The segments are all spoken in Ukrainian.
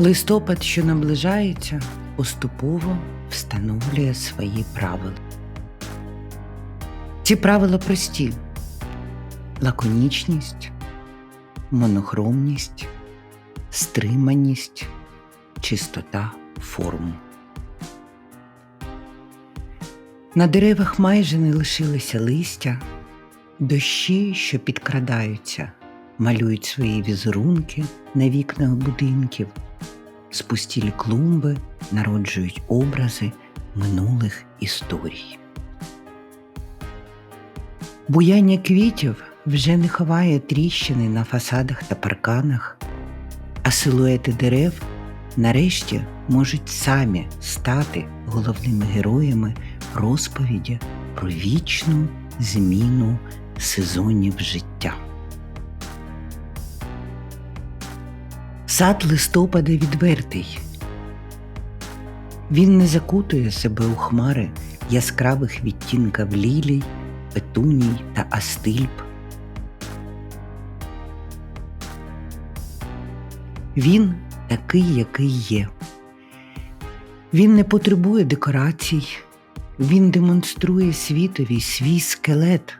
Листопад, що наближається, поступово встановлює свої правила. Ці правила прості: лаконічність, монохромність, стриманість, чистота форм. На деревах майже не лишилося листя, дощі, що підкрадаються, малюють свої візерунки на вікнах будинків, спустілі клумби народжують образи минулих історій. Буяння квітів вже не ховає тріщини на фасадах та парканах, а силуети дерев нарешті можуть самі стати головними героями розповіді про вічну зміну сезонів життя. Сад листопада відвертий. Він не закутує себе у хмари яскравих відтінків лілій, петуній та астильб. Він такий, який є. Він не потребує декорацій, він демонструє світові свій скелет,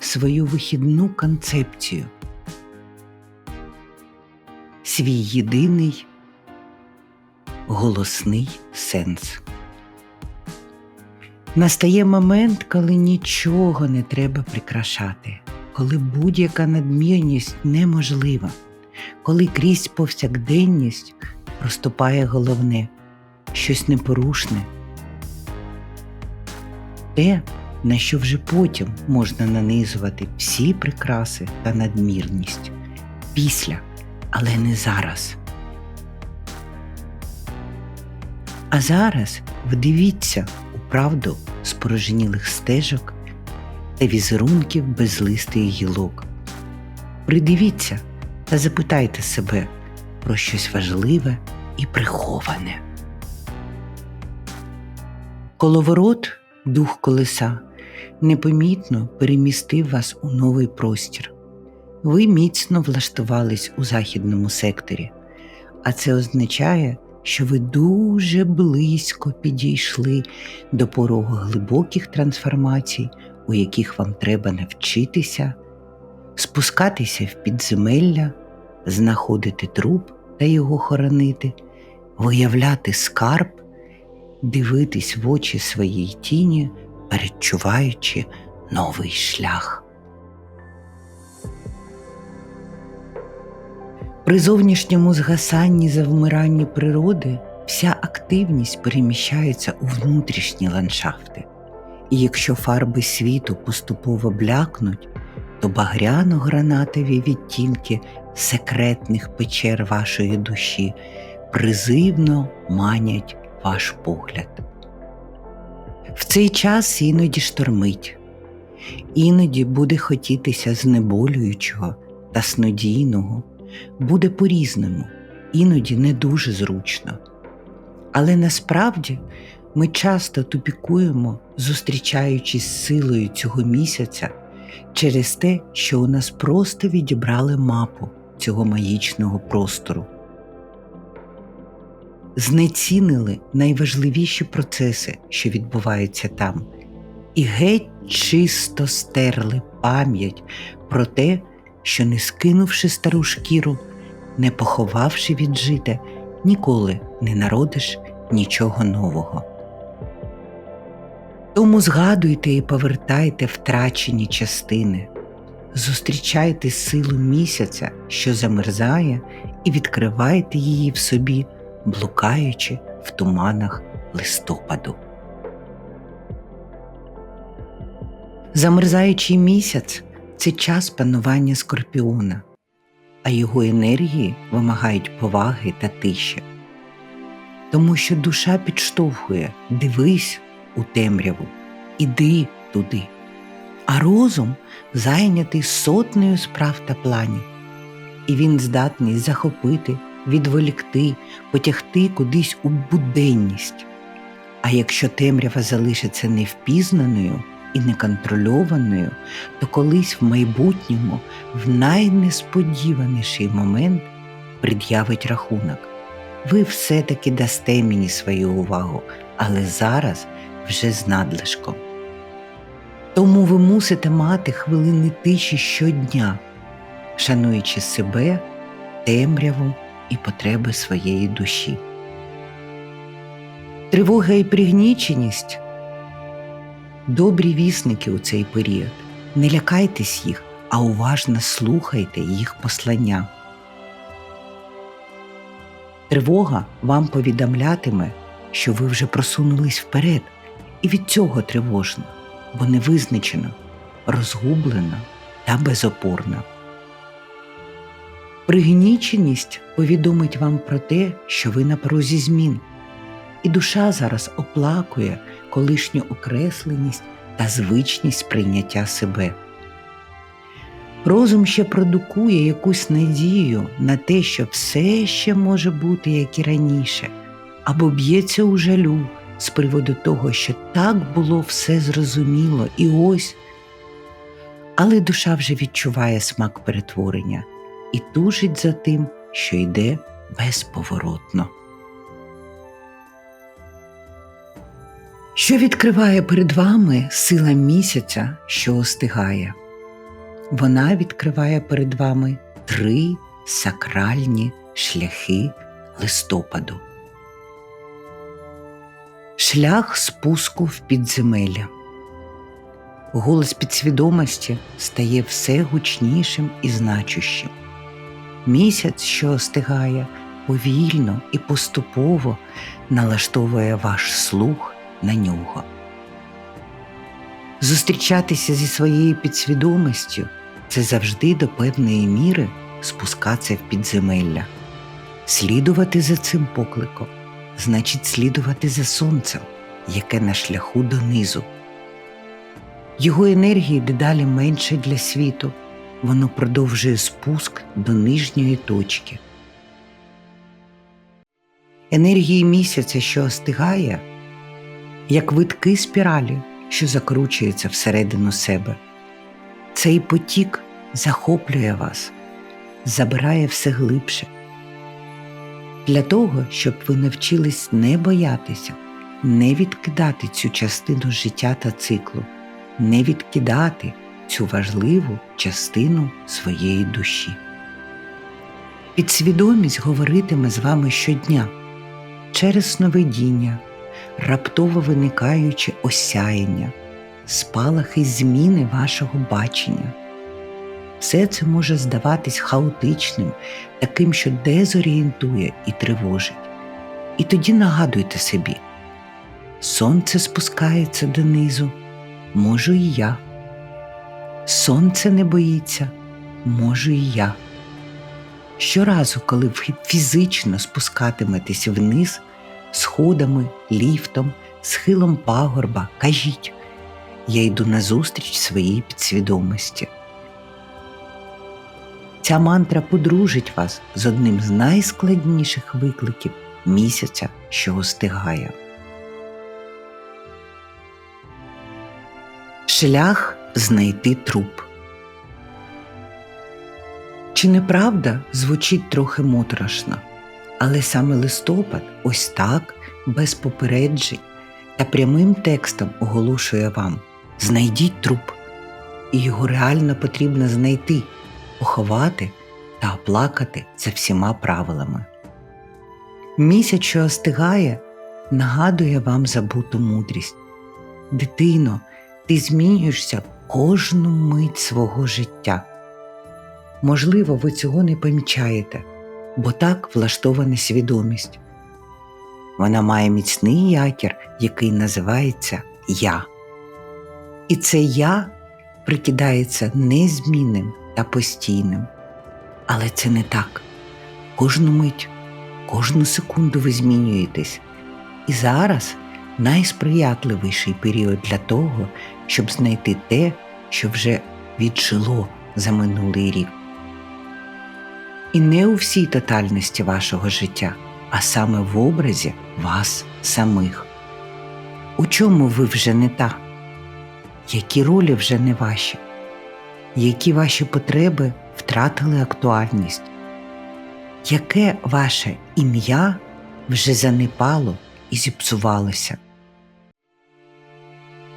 свою вихідну концепцію, свій єдиний голосний сенс. Настає момент, коли нічого не треба прикрашати, коли будь-яка надмірність неможлива, коли крізь повсякденність проступає головне, щось непорушне, те, на що вже потім можна нанизувати всі прикраси та надмірність після, але не зараз. А зараз вдивіться у правду спорожнілих стежок та візерунків безлистих гілок. Придивіться та запитайте себе про щось важливе і приховане. Коловорот, дух колеса, непомітно перемістив вас у новий простір. Ви міцно влаштувались у західному секторі, а це означає, що ви дуже близько підійшли до порогу глибоких трансформацій, у яких вам треба навчитися, спускатися в підземелля, знаходити труп та його хоронити, виявляти скарб, дивитись в очі своїй тіні, передчуваючи новий шлях. При зовнішньому згасанні завмиранні природи вся активність переміщається у внутрішні ландшафти, і якщо фарби світу поступово блякнуть, то багряно-гранатові відтінки секретних печер вашої душі призивно манять ваш погляд. В цей час іноді штормить, іноді буде хотітися знеболюючого та снодійного буде по-різному, іноді не дуже зручно. Але насправді ми часто тупікуємо, зустрічаючись силою цього місяця через те, що у нас просто відібрали мапу цього магічного простору. Знецінили найважливіші процеси, що відбуваються там, і геть чисто стерли пам'ять про те, що, не скинувши стару шкіру, не поховавши віджите, ніколи не народиш нічого нового. Тому згадуйте і повертайте втрачені частини, зустрічайте силу місяця, що замерзає, і відкривайте її в собі, блукаючи в туманах листопаду. Замерзаючий місяць це час панування скорпіона, а його енергії вимагають поваги та тиші. Тому що душа підштовхує дивись у темряву, іди туди, а розум зайнятий сотнею справ та планів, і він здатний захопити, відволікти, потягти кудись у буденність. А якщо темрява залишиться невпізнаною, і неконтрольованою, то колись в майбутньому, в найнесподіваніший момент пред'явить рахунок. ви все-таки дасте мені свою увагу, але зараз вже з надлишком. Тому ви мусите мати хвилини тиші щодня, шануючи себе, темряву і потреби своєї душі. Тривога і пригніченість добрі вісники у цей період. Не лякайтесь їх, а уважно слухайте їх послання. Тривога вам повідомлятиме, що ви вже просунулись вперед, і від цього тривожно, бо невизначено, розгублено та безопорно. Пригніченість повідомить вам про те, що ви на порозі змін, і душа зараз оплакує колишню окресленість та звичність сприйняття себе. Розум ще продукує якусь надію на те, що все ще може бути, як і раніше, або б'ється у жалю з приводу того, що так було все зрозуміло і ось. Але душа вже відчуває смак перетворення і тужить за тим, що йде безповоротно. Що відкриває перед вами сила місяця, що остигає? Вона відкриває перед вами три сакральні шляхи листопаду. Шлях спуску в підземелля. Голос підсвідомості стає все гучнішим і значущим. Місяць, що остигає, повільно і поступово налаштовує ваш слух на нього. Зустрічатися зі своєю підсвідомістю це завжди до певної міри спускатися в підземелля. Слідувати за цим покликом значить слідувати за сонцем, яке на шляху донизу. Його енергії дедалі менше для світу, воно продовжує спуск до нижньої точки. Енергії місяця, що остигає, як витки спіралі, що закручується всередину себе. Цей потік захоплює вас, забирає все глибше. Для того, щоб ви навчились не боятися, не відкидати цю частину життя та циклу, не відкидати цю важливу частину своєї душі. Підсвідомість говоритиме з вами щодня через сновидіння, раптово виникаючи осяяння, спалахи зміни вашого бачення. Все це може здаватись хаотичним, таким, що дезорієнтує і тривожить. І тоді нагадуйте собі, сонце спускається донизу, можу і я. Сонце не боїться, можу і я. Щоразу, коли ви фізично спускатиметесь вниз, сходами, ліфтом, схилом пагорба, кажіть, я йду назустріч своїй підсвідомості. Ця мантра подружить вас з одним з найскладніших викликів місяця, що остигає. Шлях знайти труп. Чи не правда звучить трохи моторошно, але саме листопад ось так, без попереджень та прямим текстом оголошує вам знайдіть труп, і його реально потрібно знайти, поховати та оплакати за всіма правилами. Місяць, що остигає, нагадує вам забуту мудрість. Дитино, ти змінюєшся кожну мить свого життя. Можливо, ви цього не помічаєте, бо так влаштована свідомість. Вона має міцний якір, який називається Я. І це я прикидається незмінним та постійним. Але це не так. Кожну мить, кожну секунду ви змінюєтесь. І зараз найсприятливіший період для того, щоб знайти те, що вже віджило за минулий рік. І не у всій тотальності вашого життя, а саме в образі вас самих. У чому ви вже не та? Які ролі вже не ваші? Які ваші потреби втратили актуальність? Яке ваше ім'я вже занепало і зіпсувалося.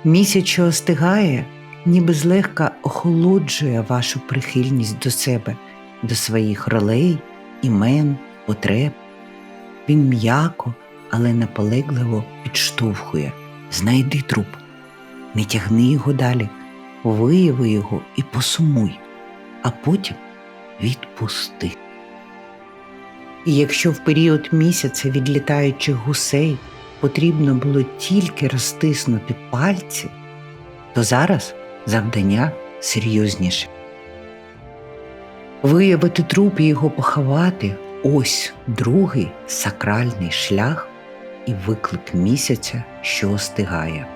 Місяць, що остигає, ніби злегка охолоджує вашу прихильність до себе, до своїх ролей, імен, потреб. Він м'яко, але наполегливо підштовхує. Знайди труп, не тягни його далі, вияви його і посумуй, а потім відпусти. І якщо в період місяця відлітаючих гусей потрібно було тільки розтиснути пальці, то зараз завдання серйозніше. Виявити труп і його поховати ось другий сакральний шлях і виклик місяця, що остигає.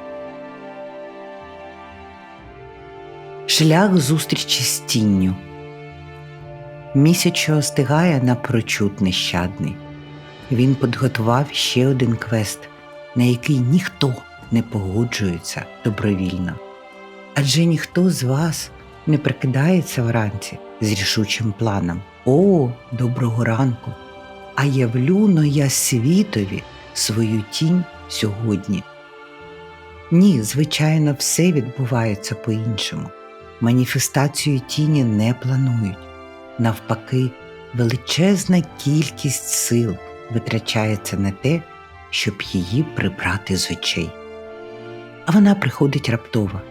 Шлях зустрічі з тінню. Місяць, що остигає, напрочуд нещадний. Він підготував ще один квест, на який ніхто не погоджується добровільно. Адже ніхто з вас не прикидається вранці з рішучим планом О, доброго ранку! А явлю но я світові свою тінь сьогодні. Ні, звичайно, все відбувається по-іншому. Маніфестацію тіні не планують. Навпаки, величезна кількість сил витрачається на те, щоб її прибрати з очей. А вона приходить раптово,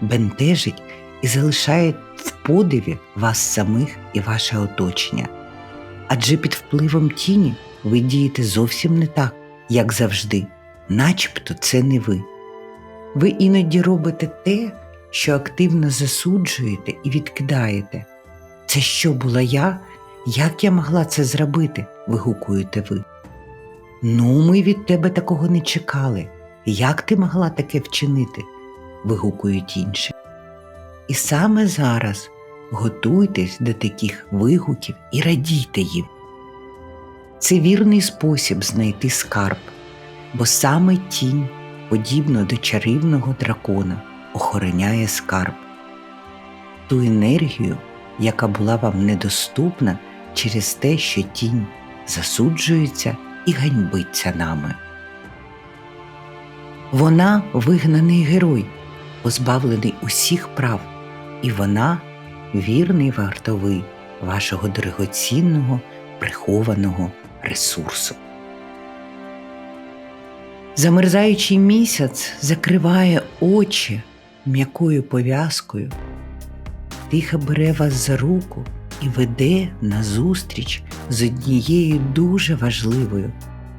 бентежить і залишає в подиві вас самих і ваше оточення. Адже під впливом тіні ви дієте зовсім не так, як завжди, начебто це не ви. Ви іноді робите те, що активно засуджуєте і відкидаєте. Це що була я? Як я могла це зробити? вигукуєте ви. Ну, ми від тебе такого не чекали. Як ти могла таке вчинити? вигукують інші. І саме зараз готуйтесь до таких вигуків і радійте їм. Це вірний спосіб знайти скарб, бо саме тінь, подібно до чарівного дракона, охороняє скарб, ту енергію, яка була вам недоступна через те, що тінь засуджується і ганьбиться нами. Вона вигнаний герой, позбавлений усіх прав, і вона вірний вартовий вашого дорогоцінного прихованого ресурсу. Замерзаючий місяць закриває очі м'якою пов'язкою, тихо бере вас за руку і веде назустріч з однією дуже важливою,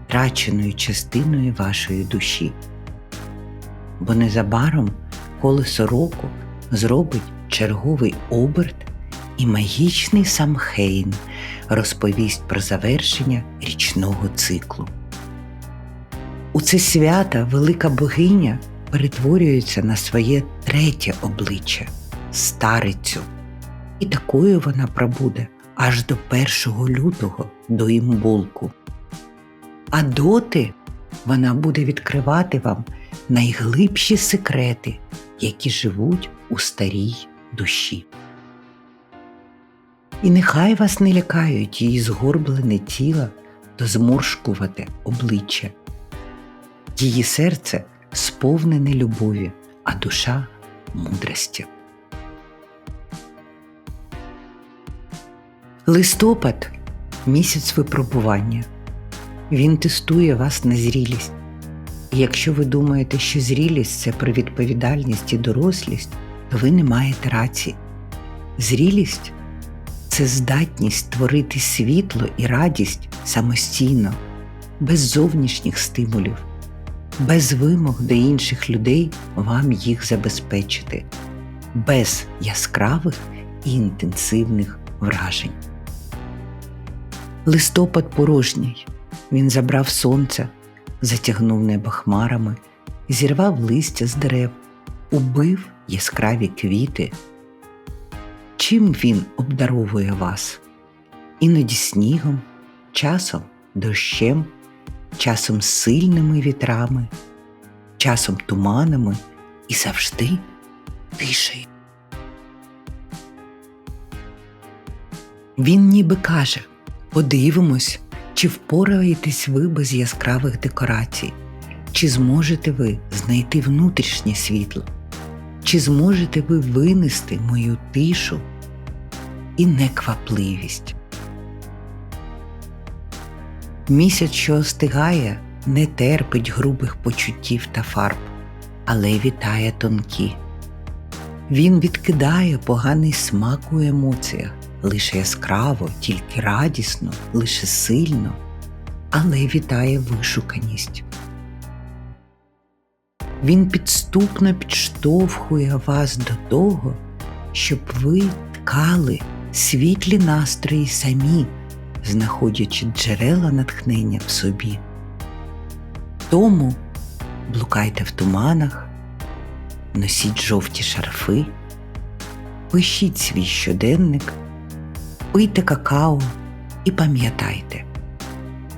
втраченою частиною вашої душі. Бо незабаром колесо року зробить черговий оберт, і магічний Самхейн розповість про завершення річного циклу. У це свята велика богиня перетворюється на своє третє обличчя старицю. І такою вона пробуде аж до 1 лютого до імбулку. А доти вона буде відкривати вам найглибші секрети, які живуть у старій душі. І нехай вас не лякають її згорблене тіло та зморшкувате обличчя. Її серце сповнене любові, а душа мудрості. Листопад місяць випробування. Він тестує вас на зрілість. І якщо ви думаєте, що зрілість це про відповідальність і дорослість, ви не маєте рації. Зрілість це здатність творити світло і радість самостійно, без зовнішніх стимулів, без вимог до інших людей вам їх забезпечити, без яскравих і інтенсивних вражень. Листопад порожній. Він забрав сонце, затягнув небо хмарами, зірвав листя з дерев, убив яскраві квіти. Чим він обдаровує вас? Іноді снігом, часом дощем, часом сильними вітрами, часом туманами і завжди тишею. Він ніби каже Подивимось, Чи впораєтесь ви без яскравих декорацій? Чи зможете ви знайти внутрішнє світло? Чи зможете ви винести мою тишу і неквапливість? Місяць, що остигає, не терпить грубих почуттів та фарб, але вітає тонкі. Він відкидає поганий смак у емоціях, лише яскраво, тільки радісно, лише сильно, але вітає вишуканість. Він підступно підштовхує вас до того, щоб ви ткали світлі настрої самі, знаходячи джерела натхнення в собі. Тому блукайте в туманах, носіть жовті шарфи, пишіть свій щоденник, пийте какао і пам'ятайте,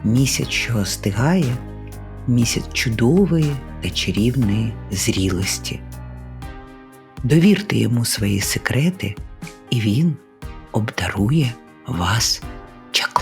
місяць, що остигає, місяць чудової та чарівної зрілості. Довірте йому свої секрети, і він обдарує вас чаклунством.